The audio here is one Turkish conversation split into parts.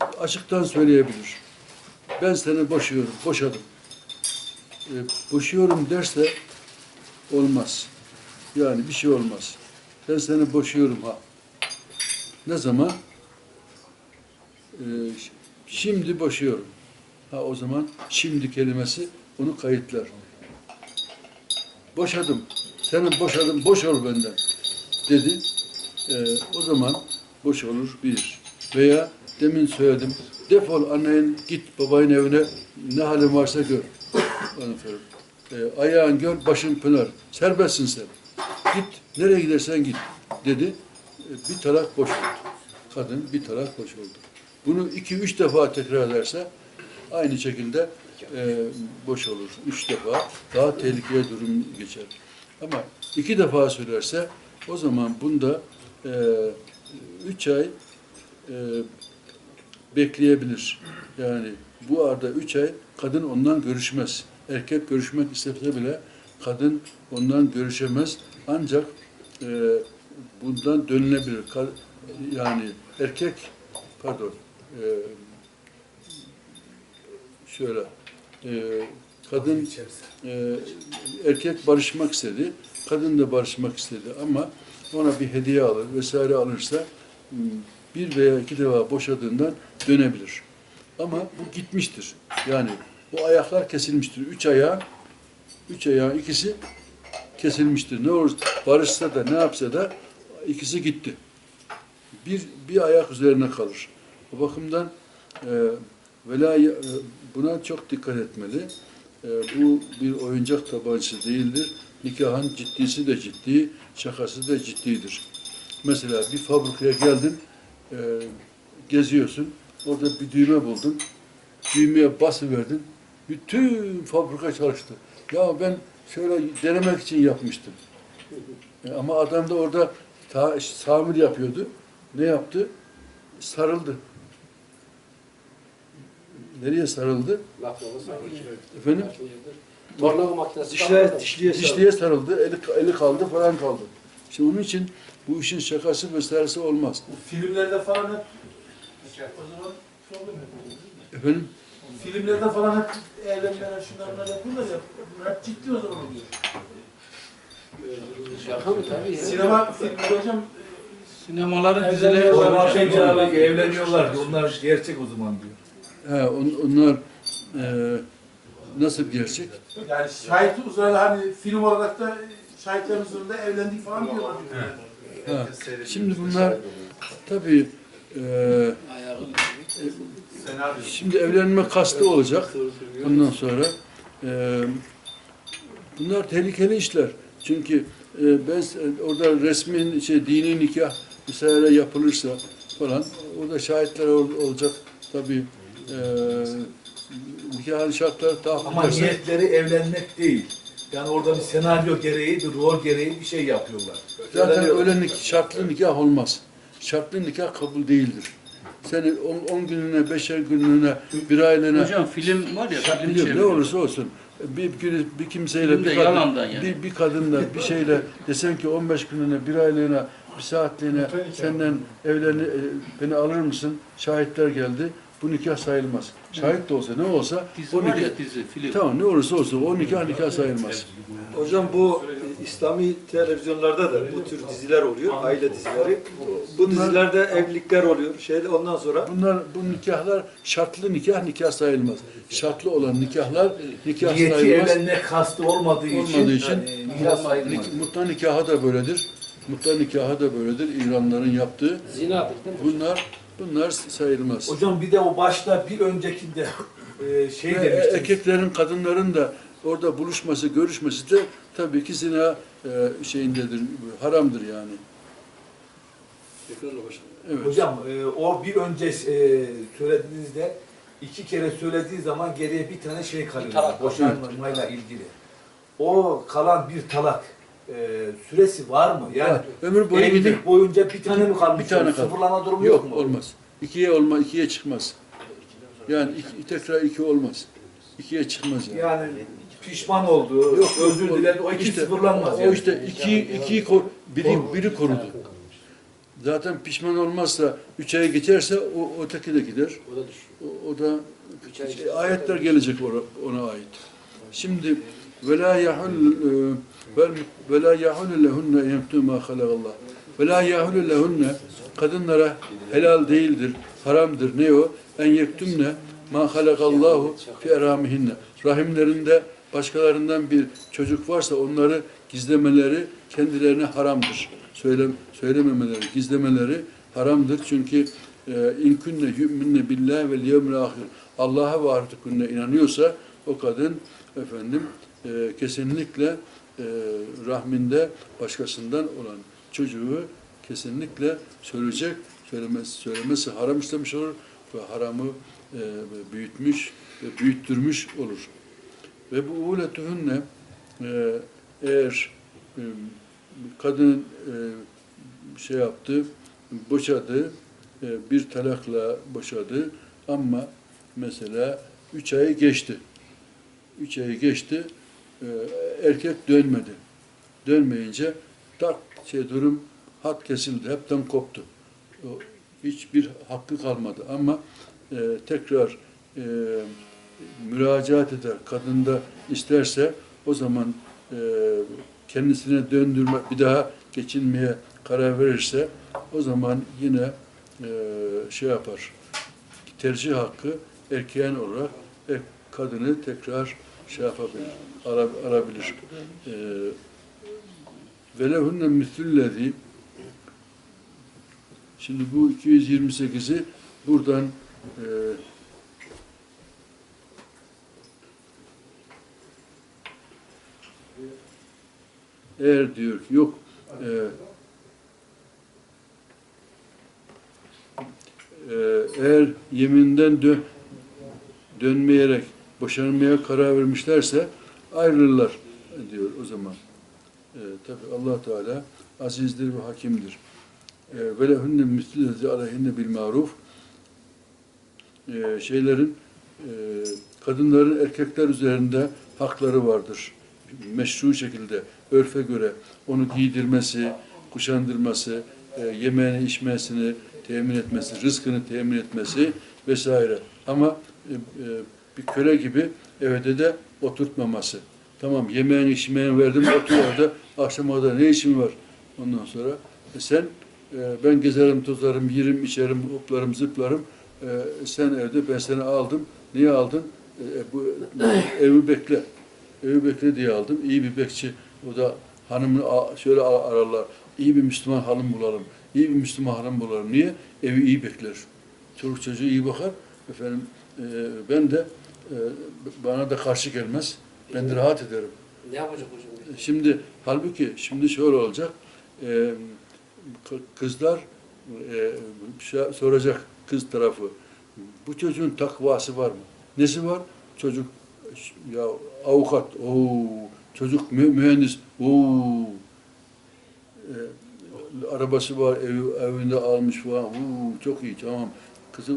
açıktan söyleyebilir. Ben seni boşuyorum, boşadım. E, boşuyorum derse olmaz. Yani bir şey olmaz. Ben seni boşuyorum ha. Ne zaman? E, şimdi boşuyorum. Ha o zaman şimdi kelimesi onu kayıtlar. Boşadım. Seni boşadım, boş ol benden dedi. E, o zaman boş olur bir. Veya demin söyledim. Defol annen git babayın evine ne halin varsa gör. Efendim. E, ayağın gör, başın pınar. Serbestsin sen. Git, nereye gidersen git dedi. E, bir talak boş oldu. Kadın bir talak boş oldu. Bunu iki, üç defa tekrar ederse aynı şekilde e, boş olur. Üç defa daha tehlikeli durum geçer. Ama iki defa söylerse o zaman bunda e, üç ay e, bekleyebilir. Yani bu arada üç ay kadın ondan görüşmez. Erkek görüşmek istese bile kadın ondan görüşemez. Ancak e, bundan dönülebilir. Yani erkek, pardon, e, şöyle, e, kadın, e, erkek barışmak istedi, kadın da barışmak istedi ama ona bir hediye alır vesaire alırsa m, bir veya iki defa boşadığından dönebilir. Ama bu gitmiştir. Yani bu ayaklar kesilmiştir. Üç ayağı, üç ayağın ikisi kesilmiştir. Ne olur barışsa da ne yapsa da ikisi gitti. Bir, bir ayak üzerine kalır. O bakımdan e, vela, e, buna çok dikkat etmeli. E, bu bir oyuncak tabancası değildir. Nikahın ciddisi de ciddi, şakası da ciddidir. Mesela bir fabrikaya geldin, e, geziyorsun, orada bir düğme buldun, düğmeye basıverdin, bütün fabrika çalıştı. Ya ben şöyle denemek için yapmıştım. E, ama adam da orada ta, tamir yapıyordu. Ne yaptı? Sarıldı. Nereye sarıldı? Efendim? Tornavı makinesi. Dişler, dişliye Dişliğe sarıldı, eli, eli kaldı falan kaldı. İşte onun için bu işin şakası vesairesi olmaz. Filmlerde falan hep o zaman problem. Efendim? Filmlerde falan hep evlenmeler şunlar bunlar yapıyorlar ya. Bunlar hep ciddi o zaman oluyor. Şaka mı tabii ya. Sinema filmleri hocam Sinemaların dizileri var. Şey evleniyorlar. Onlar gerçek o zaman diyor. He, on, onlar e, nasıl bir gerçek? yani şahit uzmanı hani film olarak da şahitlerin huzurunda evlendik falan diyorlar. Ha, şimdi bunlar tabii e, şimdi evlenme kastı olacak. Ondan sonra e, bunlar tehlikeli işler. Çünkü e, ben orada resmin şey dini nikah vesaire yapılırsa falan orada şahitler ol- olacak tabii e, nikahın şartları tahakkuk Ama ederse- niyetleri evlenmek değil. Yani orada bir senaryo gereği, bir rol gereği bir şey yapıyorlar. Zaten Öyle- öyle nik- şartlı nikah olmaz. Şartlı nikah kabul değildir. Seni 10 gününe, beşer günlüğüne, bir aylığına Hocam film var ya film biliyorum, ne olursa olsun bir, bir, bir kimseyle bir, kadın, yani. bir, bir kadınla bir şeyle desen ki 15 gününe, bir aylığına, bir saatliğine senden evlen e, beni alır mısın? Şahitler geldi. Bu nikah sayılmaz. Şahit de olsa ne olsa Dizi o nikah, ya dizi film. tamam ne olursa olsun o nikah nikah sayılmaz. Hocam bu İslami televizyonlarda da bu tür diziler oluyor, aile dizileri. Bu dizilerde evlilikler oluyor. Şeyde ondan sonra Bunlar bu nikahlar şartlı nikah nikah sayılmaz. Şartlı olan nikahlar nikah Niyeti sayılmaz. evlenme kastı olmadığı için, Olmadığı için yani nikah sayılmaz. Nikahı da böyledir. Mutta nikahı da böyledir. İranların yaptığı. Mi? Bunlar bunlar sayılmaz. Hocam bir de o başta bir öncekinde e, şey Ve demiştiniz. erkeklerin kadınların da orada buluşması, görüşmesi de tabii ki zina e, şeyindedir, haramdır yani. Ekranla başla. Evet. Hocam e, o bir önce e, söylediğinizde iki kere söylediği zaman geriye bir tane şey kalıyor. Talak. Boşanmayla ilgili. O kalan bir talak e, süresi var mı? Yani Var. ömür boyu evlilik gider. boyunca bir tane mi kalmış? Bir tane kalır. Sıfırlama durumu yok, Yok mu? olmaz. İkiye olma, ikiye çıkmaz. Yani iki, tekrar iki olmaz. İkiye çıkmaz yani. Yani pişman oldu, Yok, özür diledi, o iki işte- sıfırlanmaz. O yani. işte iki, iki kor- biri, biri korudu. Zaten pişman olmazsa üç ay geçerse o öteki de gider. O da düşüyor. O, o da şey, ayetler gelecek ona, ona ait. Şimdi ve la yahul e, ve la yahul lehunne yemtu ma halakallah. Ve la yahul lehunne kadınlara helal değildir, haramdır. Ne o? En yektumne ma halakallahu fi eramihinne. Rahimlerinde başkalarından bir çocuk varsa onları gizlemeleri kendilerine haramdır. Söyle, söylememeleri, gizlemeleri haramdır. Çünkü e, in kunne yu'minne billahi vel yevmil ahir. Allah'a ve gününe inanıyorsa o kadın efendim e, kesinlikle e, rahminde başkasından olan çocuğu kesinlikle söyleyecek. Söylemesi, söylemesi haram istemiş olur ve haramı e, büyütmüş ve büyüttürmüş olur. Ve bu uletuhunne e, eğer e, kadın e, şey yaptı, boşadı, e, bir talakla boşadı ama mesela üç ayı geçti. Üç ayı geçti, e, erkek dönmedi. Dönmeyince tak şey durum hat kesildi, hepten koptu. O, hiçbir hakkı kalmadı ama e, tekrar müracaat eder, kadın da isterse o zaman e, kendisine döndürme, bir daha geçinmeye karar verirse o zaman yine e, şey yapar, tercih hakkı erkeğin olarak e, kadını tekrar şey yapabilir, ara, arabilir. E, velehunne mislüllezi Şimdi bu 228'i buradan e, eğer diyor yok e, e, eğer yeminden dö dönmeyerek boşanmaya karar vermişlerse ayrılırlar diyor o zaman. E, tabi allah Teala azizdir ve hakimdir. Ve lehunne mislezi aleyhinne E, şeylerin e, kadınların erkekler üzerinde hakları vardır. Meşru şekilde örfe göre onu giydirmesi, kuşandırması, e, yemeğini, içmesini temin etmesi, rızkını temin etmesi vesaire. Ama e, e, bir köle gibi evde de oturtmaması. Tamam yemeğini, içmeğini verdim, otur orada, akşama da ne işin var? Ondan sonra e, sen e, ben gezerim, tozarım, yerim, içerim, hoplarım, zıplarım. E, sen evde, ben seni aldım. Niye aldın? E, bu evi bekle. Evi bekle diye aldım. İyi bir bekçi. O da hanımını şöyle ararlar. İyi bir Müslüman hanım bulalım. İyi bir Müslüman hanım bulalım. Niye? Evi iyi bekler. Çoluk çocuğu iyi bakar. Efendim e, ben de e, bana da karşı gelmez. Ben de rahat ederim. Ne yapacak hocam? Şimdi halbuki şimdi şöyle olacak. E, kızlar e, şey soracak kız tarafı. Bu çocuğun takvası var mı? Nesi var? Çocuk ya avukat, oo, çocuk mü- mühendis, oo, e, arabası var, ev, evinde almış falan, oo, çok iyi, tamam. Kızı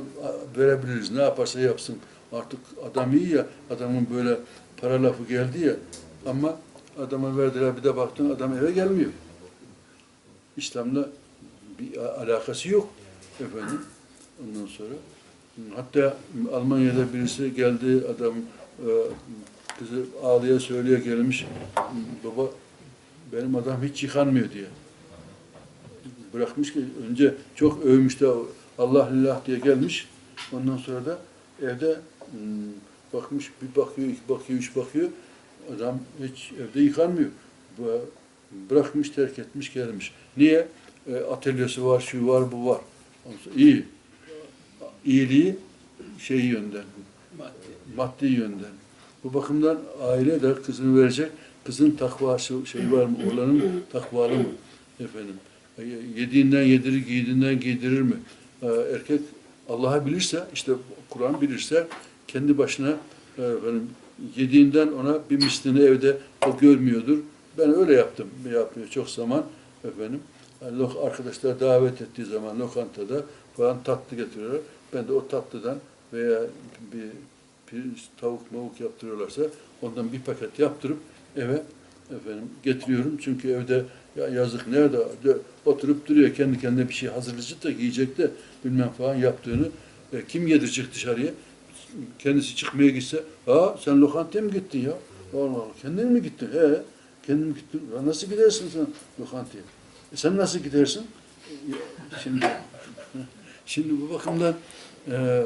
verebiliriz, ne yaparsa yapsın. Artık adam iyi ya, adamın böyle para lafı geldi ya. Ama adama verdiler, bir de baktın adam eve gelmiyor. İslam'la bir alakası yok efendim. Ondan sonra hatta Almanya'da birisi geldi adam e, kızı ağlaya söyleye gelmiş baba benim adam hiç yıkanmıyor diye. Bırakmış ki önce çok övmüş de Allah lillah diye gelmiş. Ondan sonra da evde hmm, bakmış bir bakıyor, iki bakıyor, üç bakıyor. Adam hiç evde yıkanmıyor. Bırakmış, terk etmiş, gelmiş. Niye? E, atölyesi var, şu var, bu var. İyi. İyiliği şey yönden, maddi yönden. Bu bakımdan aile de kızını verecek. Kızın takvası şey var mı? Oğlanın takvalı mı? Efendim. E, Yediğinden yedirir, giydiğinden giydirir mi? E, Erkek Allah'ı bilirse, işte Kur'an bilirse kendi başına e, efendim, yediğinden ona bir mislini evde o görmüyordur. Ben öyle yaptım. Yapmıyor çok zaman efendim. Arkadaşlar davet ettiği zaman lokantada falan tatlı getiriyorlar. Ben de o tatlıdan veya bir, bir tavuk mavuk yaptırıyorlarsa ondan bir paket yaptırıp eve Efendim getiriyorum çünkü evde ya yazık nerede de- oturup duruyor kendi kendine bir şey hazırlayacak da yiyecek de bilmem falan yaptığını e, kim yedirecek dışarıya? Kendisi çıkmaya gitse, aa sen lokantaya mı gittin ya? Allah Allah, kendin mi gittin? He, kendin mi gittin? Ya nasıl gidersin sen lokantaya? E, sen nasıl gidersin? Şimdi, şimdi bu bakımdan e,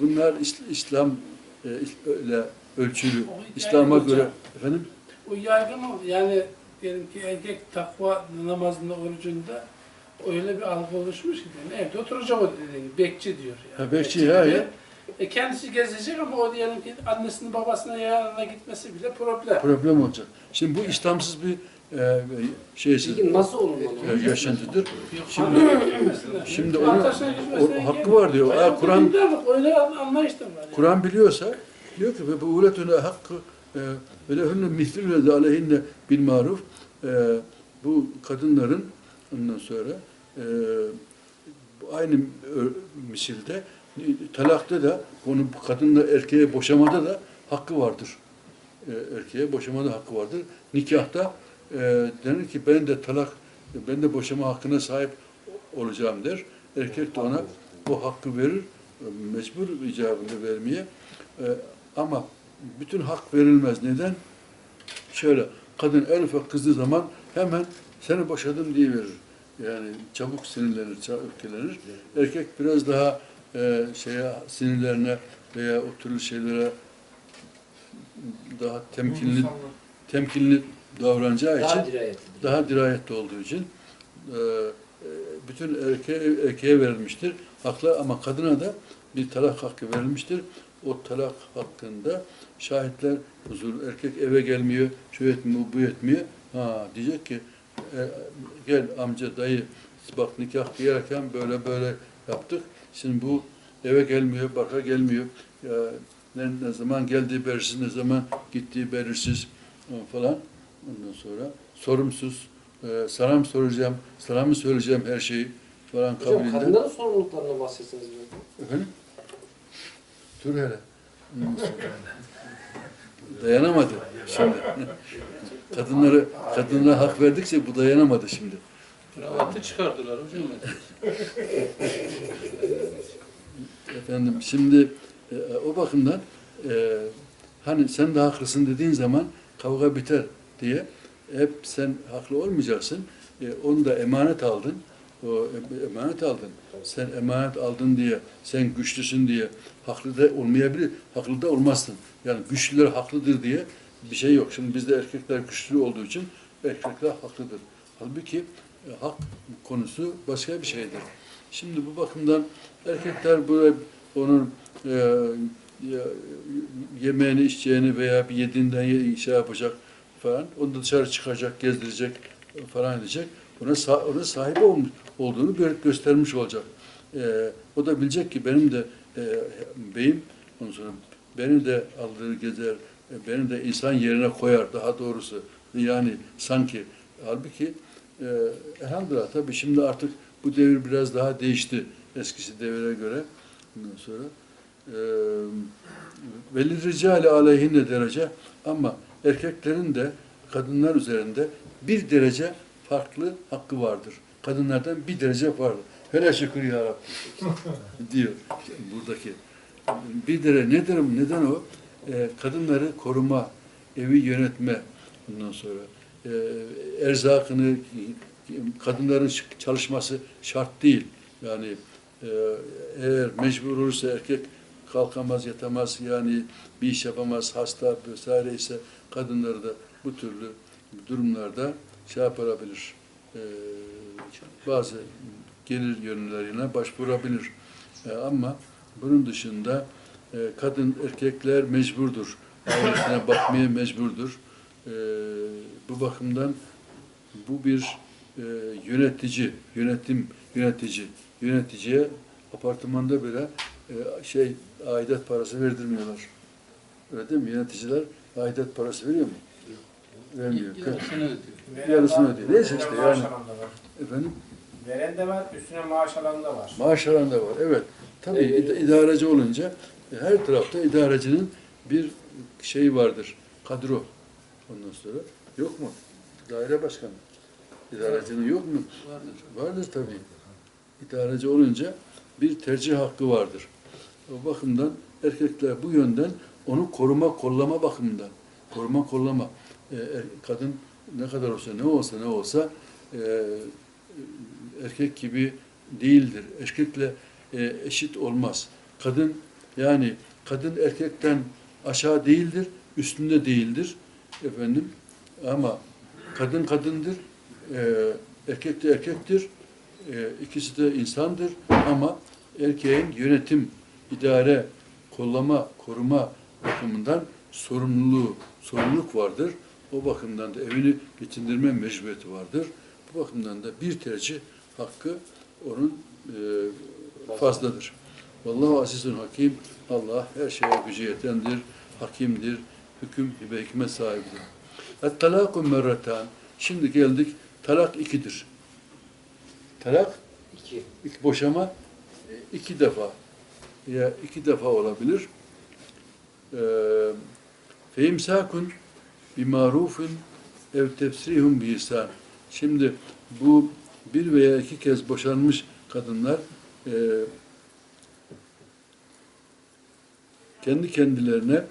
bunlar İs- İslam e, öyle ölçülü. İslam'a göre efendim O yaygın. Yani diyelim ki erkek takva namazında, orucunda öyle bir algı oluşmuş ki yani evde oturacak o dediğin gibi, bekçi diyor. Yani. Ha, bekçi, ya, diyor. ya. E kendisi gezecek ama o diyelim ki annesinin babasına yanına gitmesi bile problem. problem olacak. Şimdi bu İslamsız bir e, şeysiz Peki nasıl olmalı? e, yaşantıdır. Şimdi Şimdi, onun o, hakkı var diyor. Ha, Kur'an öyle var. yani. Kur'an biliyorsa diyor ki ve bu uletüne hakkı e, ve lehünne mislüne de aleyhinne bil maruf e, bu kadınların ondan sonra e, aynı ö- misilde e, talakta da bunu kadınla erkeğe boşamada da hakkı vardır. E, erkeğe boşamada hakkı vardır. Nikahta e, denir ki ben de talak ben de boşama hakkına sahip olacağım der. Erkek de ona bu hakkı verir. Mecbur icabında vermeye. E, ama bütün hak verilmez. Neden? Şöyle, kadın en ufak kızdığı zaman hemen seni boşadım diye verir. Yani çabuk sinirlenir, çabuk öfkelenir. Erkek biraz daha e, şeye sinirlerine veya o türlü şeylere daha temkinli temkinli davranacağı için Daha dirayetli. daha dirayetli olduğu için e, e, bütün erkeğe, erkeğe verilmiştir. Haklı ama kadına da bir talak hakkı verilmiştir. O talak hakkında şahitler huzur, erkek eve gelmiyor, şu etmiyor, bu etmiyor. Ha diyecek ki e, gel amca, dayı bak nikah kıyarken böyle böyle yaptık. Şimdi bu eve gelmiyor, baka gelmiyor. Ya, ne, ne zaman geldiği belirsiz, ne zaman gittiği belirsiz e, falan. Ondan sonra sorumsuz, e, sana mı soracağım, sana mı söyleyeceğim her şeyi falan Hocam kabilinden. kadınların sorumluluklarına bahsetseniz biraz. Efendim? Dur hele. Dayanamadı şimdi. Kadınları, kadınlara hak verdikçe bu dayanamadı şimdi. Kravatı çıkardılar hocam. Efendim şimdi e, o bakımdan e, hani sen de haklısın dediğin zaman kavga biter diye hep sen haklı olmayacaksın. E, onu da emanet aldın. O em- emanet aldın. Sen emanet aldın diye, sen güçlüsün diye haklı da olmayabilir, haklı da olmazsın. Yani güçlüler haklıdır diye bir şey yok. Şimdi bizde erkekler güçlü olduğu için erkekler haklıdır. Halbuki e, hak konusu başka bir şeydir. Şimdi bu bakımdan erkekler böyle onun e, yemeğini, içeceğini veya bir yediğinden ye- şey yapacak falan. Onu dışarı çıkacak, gezdirecek falan edecek. Ona, sa- ona sahip olmuş, olduğunu gö- göstermiş olacak. E, o da bilecek ki benim de e, beyim, ondan sonra beni de aldığı gezer, e, beni de insan yerine koyar daha doğrusu. Yani sanki halbuki e, elhamdülillah tabii şimdi artık bu devir biraz daha değişti eskisi devire göre. Ondan sonra e, veli ricali aleyhine derece ama erkeklerin de kadınlar üzerinde bir derece farklı hakkı vardır. Kadınlardan bir derece farklı. Hele şükür ya Rabbi diyor buradaki. Bir derece nedir? Neden o? E, kadınları koruma, evi yönetme ondan sonra e, erzakını kadınların çalışması şart değil. Yani e, eğer mecbur olursa erkek kalkamaz, yatamaz, yani bir iş yapamaz, hasta vesaire ise kadınları da bu türlü durumlarda şey yapabilir. E, bazı gelir yönlerine başvurabilir. E, ama bunun dışında e, kadın erkekler mecburdur. Ailesine bakmaya mecburdur. E, bu bakımdan bu bir e, yönetici, yönetim yönetici, yöneticiye apartmanda bile e, şey aidat parası verdirmiyorlar. Öyle değil mi? Yöneticiler aidat parası veriyor mu? Vermiyor. Yarısını ödüyor. Yarısını ödüyor. Neyse işte yani. Efendim? Veren de var, üstüne maaş alan da var. Maaş alan da var. Evet. Tabii id- idareci olunca e, her tarafta idarecinin bir şeyi vardır. Kadro. Ondan sonra Yok mu? Daire başkanı. İdarecinin yok mu? Vardır. Vardır tabii. İdareci olunca bir tercih hakkı vardır. Bakımdan erkekler bu yönden onu koruma, kollama bakımından. Koruma, kollama. Er- kadın ne kadar olsa, ne olsa, ne olsa e, erkek gibi değildir. Erkekle e, eşit olmaz. Kadın yani kadın erkekten aşağı değildir, üstünde değildir. Efendim ama kadın kadındır, e, erkek de erkektir. E, ikisi de insandır ama erkeğin yönetim, idare, kollama, koruma bakımından sorumluluğu, sorumluluk vardır. O bakımdan da evini geçindirme mecburiyeti vardır. Bu bakımdan da bir tercih hakkı onun e, fazladır. Vallahu azizun hakim. Allah her şeye gücü yetendir, hakimdir, hüküm ve hikmet sahibidir. Et-talâku merratan. Şimdi geldik, talak ikidir. Talak, İki. ilk boşama e, iki defa ya iki defa olabilir. Eee Feimsakun bi marufun ev tefsirihum bi ihsan. Şimdi bu bir veya iki kez boşanmış kadınlar eee, kendi kendilerine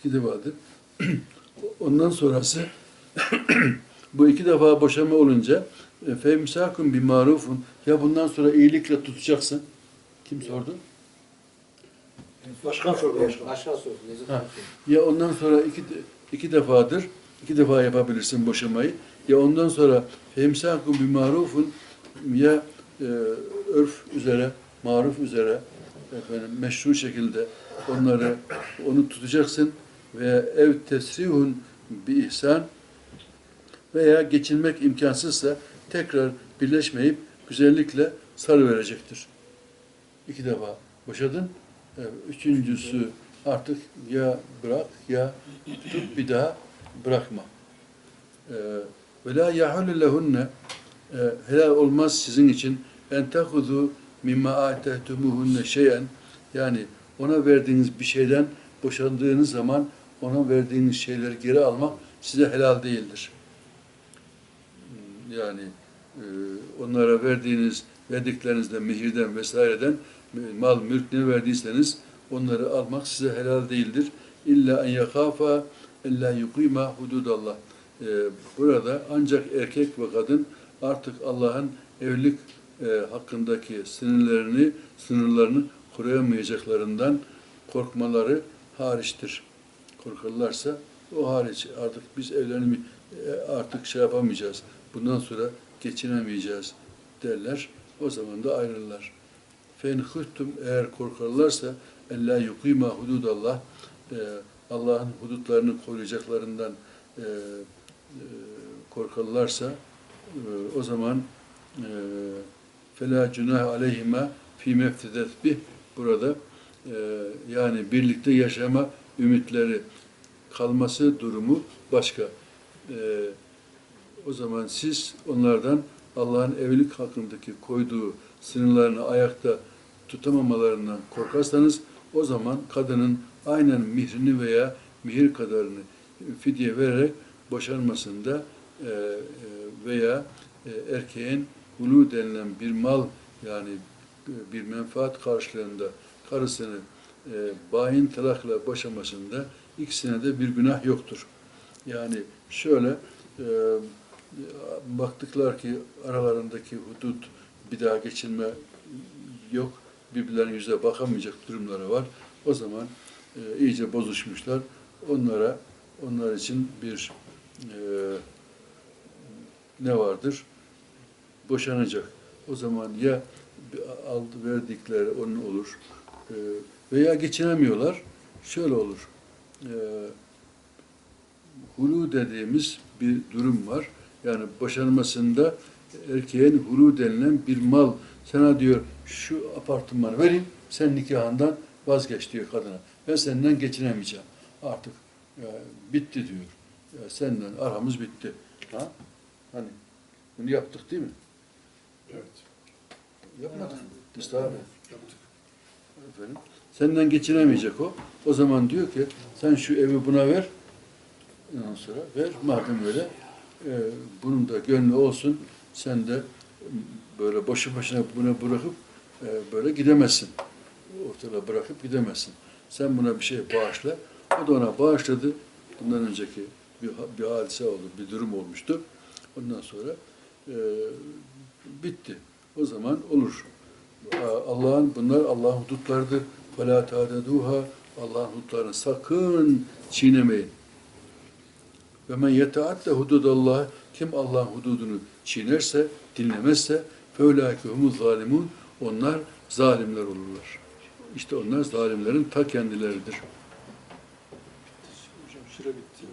iki defadır. Ondan sonrası bu iki defa boşama olunca e, femsakun bir marufun ya bundan sonra iyilikle tutacaksın. Kim sordu? Başkan sordu başkan. Aşağı sordu. Ha. Ya ondan sonra iki, iki defadır, iki defa yapabilirsin boşamayı. Ya ondan sonra femsakun bir marufun ya e, örf üzere, maruf üzere efendim, meşru şekilde onları onu tutacaksın veya ev tesrihun bir ihsan veya geçinmek imkansızsa tekrar birleşmeyip güzellikle sarı verecektir. İki defa boşadın. Üçüncüsü artık ya bırak ya tut bir daha bırakma. E, Ve la yahullu lehunne e, helal olmaz sizin için en tahuzu mimma atehtumuhunne şeyen yani ona verdiğiniz bir şeyden boşandığınız zaman ona verdiğiniz şeyleri geri almak size helal değildir. Yani e, onlara verdiğiniz, verdiklerinizde mihirden vesaireden mal, mülk ne verdiyseniz onları almak size helal değildir. İlla en yakafa illa yukima hududallah. E, burada ancak erkek ve kadın artık Allah'ın evlilik e, hakkındaki sınırlarını sınırlarını koruyamayacaklarından korkmaları hariçtir. Korkarlarsa o hariç artık biz evlenimi e, artık şey yapamayacağız. Bundan sonra geçinemeyeceğiz derler. O zaman da ayrılırlar. Fen hıhtum eğer korkarlarsa ella yukima hududallah e, Allah'ın hudutlarını koruyacaklarından e, e, korkarlarsa o zaman fela cunah aleyhima fi meftedet bih burada yani birlikte yaşama ümitleri kalması durumu başka. E, o zaman siz onlardan Allah'ın evlilik hakkındaki koyduğu sınırlarını ayakta tutamamalarından korkarsanız o zaman kadının aynen mihrini veya mihir kadarını fidye vererek boşanmasında e, e, veya e, erkeğin hulu denilen bir mal yani e, bir menfaat karşılığında karısını e, bayin talakla boşamasında ikisine de bir günah yoktur. Yani şöyle e, baktıklar ki aralarındaki hudut bir daha geçilme yok, birbirlerinin yüzüne bakamayacak durumları var. O zaman e, iyice bozuşmuşlar. Onlara, onlar için bir e, ne vardır? Boşanacak. O zaman ya aldı verdikleri onun olur e, veya geçinemiyorlar. Şöyle olur. E, hulu dediğimiz bir durum var. Yani boşanmasında erkeğin hulu denilen bir mal sana diyor şu apartmanı vereyim sen nikahından vazgeç diyor kadına. Ben senden geçinemeyeceğim. Artık ya, bitti diyor. Ya, senden aramız bitti. Ha? Hani Bunu yaptık değil mi? Evet. Yapmadık. Estağfurullah. Efendim. Senden geçinemeyecek o. O zaman diyor ki sen şu evi buna ver. Ondan sonra ver. Madem öyle e, bunun da gönlü olsun. Sen de böyle boşu başına bunu bırakıp e, böyle gidemezsin. Ortada bırakıp gidemezsin. Sen buna bir şey bağışla. O da ona bağışladı. Bundan önceki bir, bir hadise oldu, bir durum olmuştu. Ondan sonra e, bitti. O zaman olur. Allah'ın bunlar Allah'ın hudutlarıdır. فَلَا تَعْدَدُوهَا Allah'ın hudutlarını sakın çiğnemeyin. Ve men yeteatte hududallah kim Allah'ın hududunu çiğnerse, dinlemezse فَاُولَٰئِكَ هُمُ zalimun Onlar zalimler olurlar. İşte onlar zalimlerin ta kendileridir. Hocam süre bitti.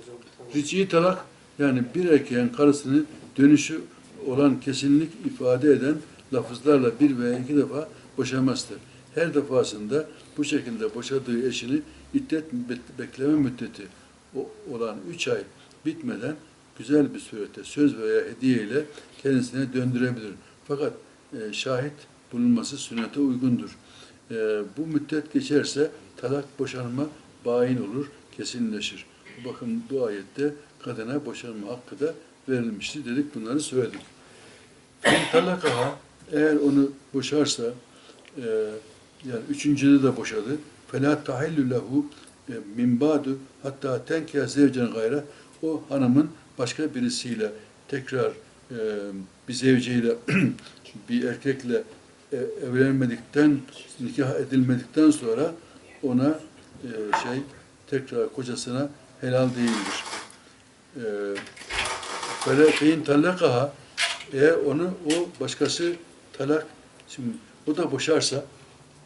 Ric'i talak yani bir erkeğin karısını dönüşü olan kesinlik ifade eden lafızlarla bir veya iki defa boşamazdır. Her defasında bu şekilde boşadığı eşini iddet be- bekleme müddeti olan üç ay bitmeden güzel bir surette söz veya hediye ile kendisine döndürebilir. Fakat e, şahit bulunması sünnete uygundur. E, bu müddet geçerse talak boşanma bain olur, kesinleşir. Bakın bu ayette kadına boşanma hakkı da verilmişti dedik bunları söyledik. Talakaha eğer onu boşarsa e, yani üçüncüde de boşadı. Fela tahillu lehu e, min ba'du hatta tenke zevcen gayre o hanımın başka birisiyle tekrar e, bir zevceyle bir erkekle e, evlenmedikten nikah edilmedikten sonra ona e, şey tekrar kocasına helal değildir. Böyle fein talakaha eğer onu o başkası talak şimdi o da boşarsa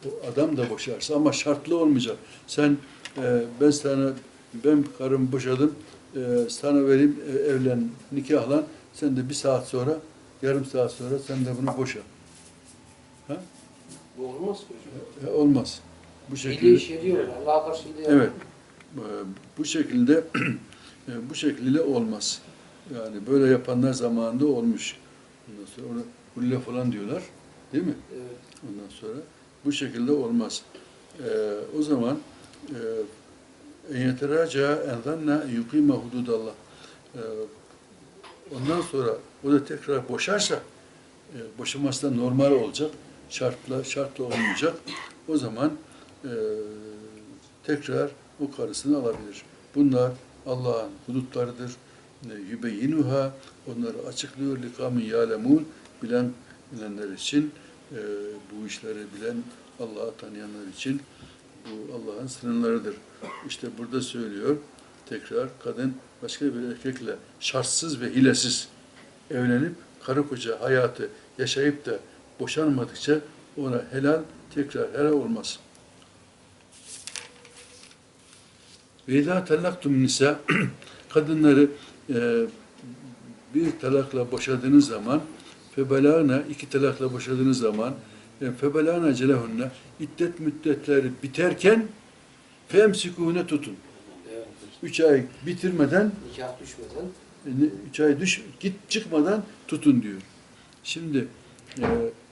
o adam da boşarsa ama şartlı olmayacak. Sen e, ben sana ben karım boşadım e, sana vereyim e, evlen nikahlan sen de bir saat sonra yarım saat sonra sen de bunu boşa. Bu olmaz ki hocam. E, olmaz. Bu şekilde. iş ediyor. Allah'a karşı Evet. E, Bu şekilde e, bu şekilde olmaz. Yani böyle yapanlar zamanında olmuş. Ondan sonra ona hulle falan diyorlar. Değil mi? Evet. Ondan sonra bu şekilde olmaz. E, o zaman en yeteraca enzanna yukima hududallah. E, ondan sonra o da tekrar boşarsa e, boşaması da normal olacak. Şartla şartla olmayacak. O zaman e, tekrar o karısını alabilir. Bunlar Allah'ın hudutlarıdır. Yübeyyinuha onları açıklıyor likamin yalemun bilen bilenler için e, bu işleri bilen Allah'ı tanıyanlar için bu Allah'ın sınırlarıdır. İşte burada söylüyor tekrar kadın başka bir erkekle şartsız ve hilesiz evlenip karı koca hayatı yaşayıp da boşanmadıkça ona helal tekrar helal olmaz. Ve izâ tellaktum nisa kadınları e, bir talakla boşadığınız zaman febelâna iki talakla boşadığınız zaman e, febelâna celehunne iddet müddetleri biterken femsikûne tutun. Evet. Üç ay bitirmeden Nikah düşmeden e, üç ay düş git çıkmadan tutun diyor. Şimdi e,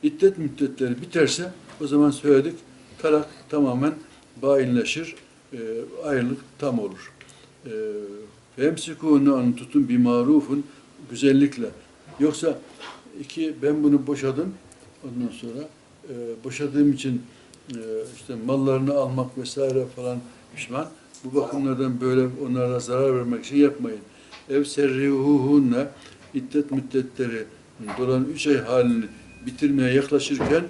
iddet müddetleri biterse o zaman söyledik talak tamamen bainleşir, e, ayrılık tam olur. E, Femsikûne onu tutun bir marufun güzellikle. Yoksa iki ben bunu boşadım ondan sonra e, boşadığım için e, işte mallarını almak vesaire falan pişman. Bu bakımlardan böyle onlara zarar vermek için yapmayın. Ev serrihuhunne iddet müddetleri dolan üç ay halini bitirmeye yaklaşırken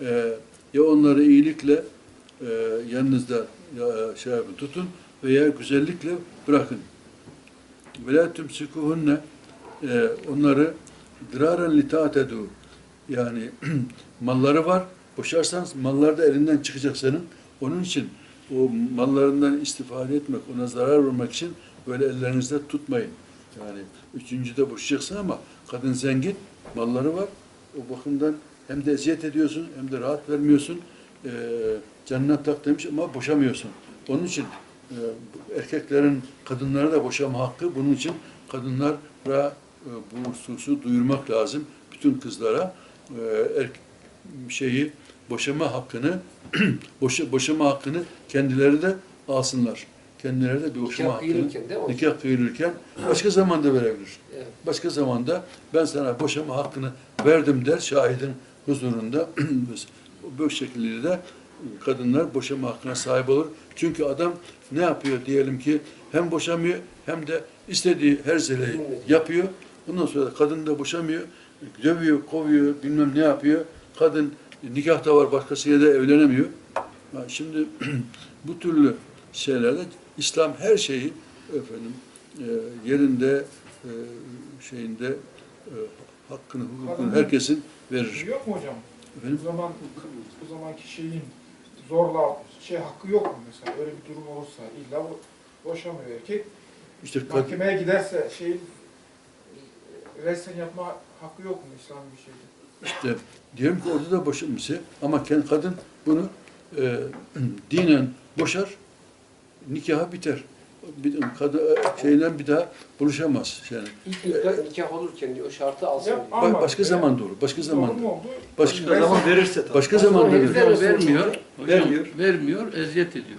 e, ya onları iyilikle e, yanınızda ya, şey yapın, tutun veya güzellikle bırakın. Ve la tumsikuhunne e, onları dıraren litaatedu yani malları var. Boşarsanız mallar da elinden çıkacak senin. Onun için o mallarından istifade etmek, ona zarar vermek için böyle ellerinizde tutmayın. Yani üçüncüde boşayacaksın ama kadın zengin, malları var. O bakımdan hem de eziyet ediyorsun hem de rahat vermiyorsun. Ee, canına tak demiş ama boşamıyorsun. Onun için e, erkeklerin kadınlara da boşama hakkı bunun için kadınlara bu hususu duyurmak lazım bütün kızlara. E, er, şeyi boşama hakkını boşa, boşama hakkını kendileri de alsınlar. Kendileri de bir boşama Nikah hakkını kıyılırken değil mi? nikah kıyılırken başka zamanda verebilir. Evet. Başka zamanda ben sana boşama hakkını verdim der şahidin huzurunda. Bu şekilde de kadınlar boşama hakkına sahip olur. Çünkü adam ne yapıyor diyelim ki hem boşamıyor hem de istediği her zeleyi yapıyor. Ondan sonra da kadın da boşamıyor. Dövüyor, kovuyor, bilmem ne yapıyor. Kadın nikahta var başkasıyla da evlenemiyor. Ha, Şimdi bu türlü şeylerde İslam her şeyi efendim e, yerinde e, şeyinde e, hakkını, hukukunu herkesin verir. Yok mu hocam? Efendim? O zaman o zamanki şeyin zorla şey hakkı yok mu mesela? Öyle bir durum olursa illa bo- boşamıyor erkek. İşte Mahkemeye giderse şeyin resen yapma hakkı yok mu İslam bir şeyde? işte diyelim ki orada da boşanmışı ama kendi kadın bunu e, dinen boşar, nikaha biter. Bir, kadın şeyden bir daha buluşamaz. Yani İlk nikah, nikah olurken diyor, o şartı alsın. Ba- Ama- başka zaman olur. Başka zaman Doğru da. mu oldu? Başka Başka zaman verirse tabii. başka zaman verir. vermiyor. Hocam, Vermiyor. vermiyor, eziyet ediyor.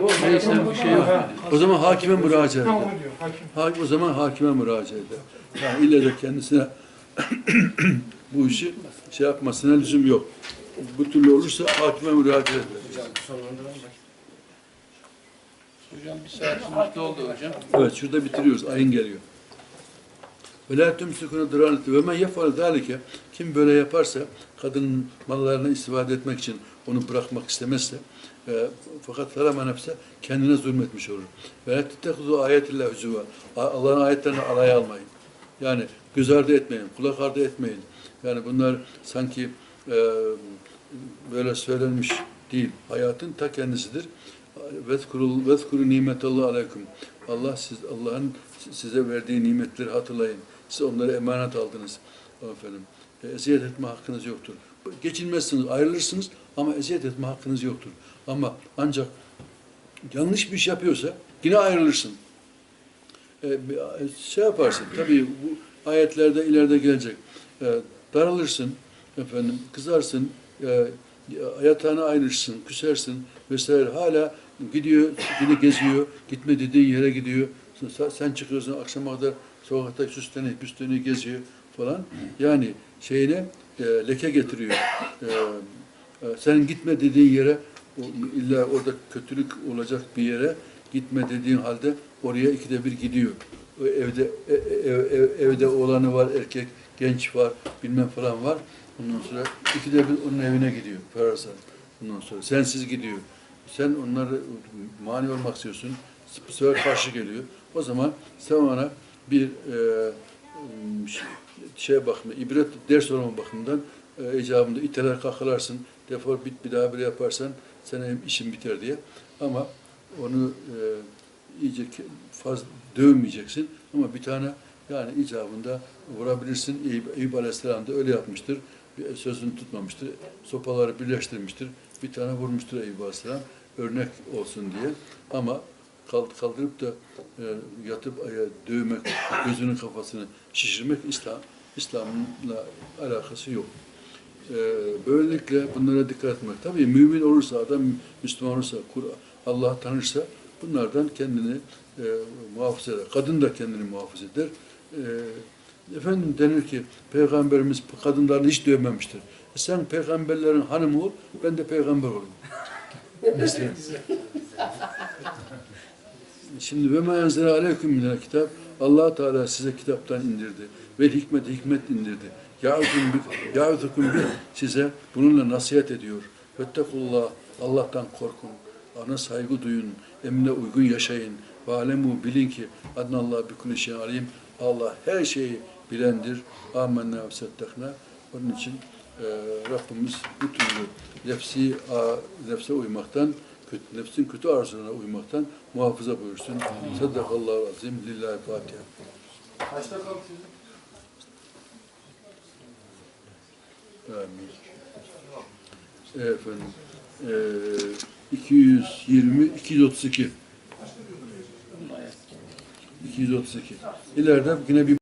Yok, Neyse bir şey yok. O zaman hakime müracaat Tamam eder. diyor hakim. Ha- O zaman hakime müracaat eder. Yani ille de kendisine bu işi şey yapmasına lüzum yok. Bu türlü olursa hakime müracaat eder. Hocam bir saatimiz doldu hocam. Evet şurada bitiriyoruz. Ayın geliyor. Ve la tumsikuna diraneti ve men yefal zalike kim böyle yaparsa kadının mallarını istifade etmek için onu bırakmak istemezse e, fakat felama nefse kendine zulmetmiş olur. Ve la tettehuzu ayetillah hüzüva Allah'ın ayetlerini alaya almayın. Yani göz ardı etmeyin, kulak ardı etmeyin. Yani bunlar sanki e, böyle söylenmiş değil. Hayatın ta kendisidir. Vezkurul vezkuru nimetallahu aleyküm. Allah siz Allah'ın size verdiği nimetleri hatırlayın. Siz onları emanet aldınız. Efendim. E, eziyet etme hakkınız yoktur. Geçinmezsiniz, ayrılırsınız ama eziyet etme hakkınız yoktur. Ama ancak yanlış bir iş yapıyorsa yine ayrılırsın. E, bir- şey yaparsın. Tabii bu ayetlerde ileride gelecek. E, darılırsın, efendim, kızarsın, e, yatağına ayrılırsın, küsersin vesaire. Hala gidiyor, yine geziyor, gitme dediğin yere gidiyor. Sen- Sen çıkıyorsun akşama kadar sokakta süslenip püslenip geziyor falan. Yani şeyine e, leke getiriyor. E, e, senin gitme dediğin yere illa orada kötülük olacak bir yere gitme dediğin halde oraya ikide bir gidiyor. Evde e- e- ev, ev- evde oğlanı var, erkek, genç var, bilmem falan var. Ondan sonra ikide bir onun evine gidiyor. Ferasa. Ondan sonra sensiz gidiyor. Sen onları mani olmak istiyorsun. Bu sefer karşı geliyor. O zaman sen ona bir e, şey bakımı, ibret ders olma bakımından e, icabında iteler kakalarsın. Defol bit bir daha bir yaparsan senin işin biter diye. Ama onu e, iyice fazla dövmeyeceksin. Ama bir tane yani icabında vurabilirsin. Eyüp, Eyüp Aleyhisselam da öyle yapmıştır. Bir sözünü tutmamıştır. Sopaları birleştirmiştir. Bir tane vurmuştur Eyüp Aleyhisselam. Örnek olsun diye. Ama kald- kaldırıp da e, yatıp aya dövmek, gözünün kafasını şişirmek İslam İslam'la alakası yok. E, böylelikle bunlara dikkat etmek. Tabii mümin olursa, adam Müslüman olursa, Allah tanırsa bunlardan kendini e, muhafaza eder. Kadın da kendini muhafaza eder. E, efendim denir ki Peygamberimiz kadınlarını hiç dövmemiştir. E sen peygamberlerin hanımı ol, ben de peygamber olayım. Mesela. Şimdi ve ma enzele aleyküm minel kitap Allah Teala size kitaptan indirdi ve hikmet hikmet indirdi. Ya'ukum bi ya'uzukum bi size bununla nasihat ediyor. Vettekullah Allah'tan korkun. Ana saygı duyun. Emrine uygun yaşayın. Ve alemu bilin ki adnallah bi kulli şeyin alim. Allah her şeyi bilendir. Amenna ve settekna. Onun için e, Rabbimiz bu türlü nefsi, a, nefse uymaktan, kötü, nefsin kötü arzularına uymaktan muhafaza buyursun. Sadakallahu azim. Lillahi Fatiha. Kaçta kaldı? Amin. Efendim, e, 220, 232. 232. İleride yine bir